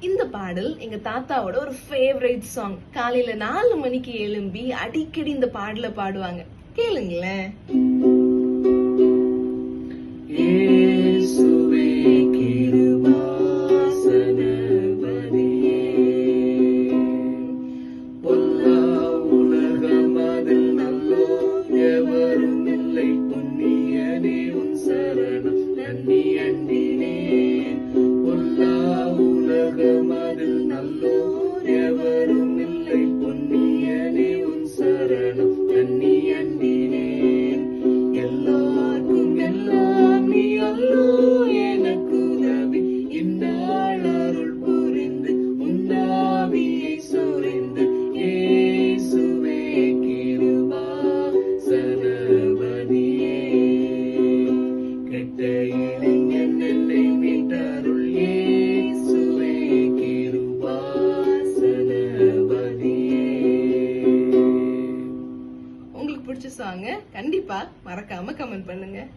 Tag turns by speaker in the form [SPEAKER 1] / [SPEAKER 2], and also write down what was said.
[SPEAKER 1] இந்த பாடல் எங்க தாத்தாவோட ஒரு ஃபேவரட் சாங் காலையில நாலு மணிக்கு எழும்பி அடிக்கடி இந்த பாடல பாடுவாங்க. கேளுங்களேன்.
[SPEAKER 2] del
[SPEAKER 1] una. பிடிச்ச சாங்கை கண்டிப்பாக மறக்காமல் கமெண்ட் பண்ணுங்கள்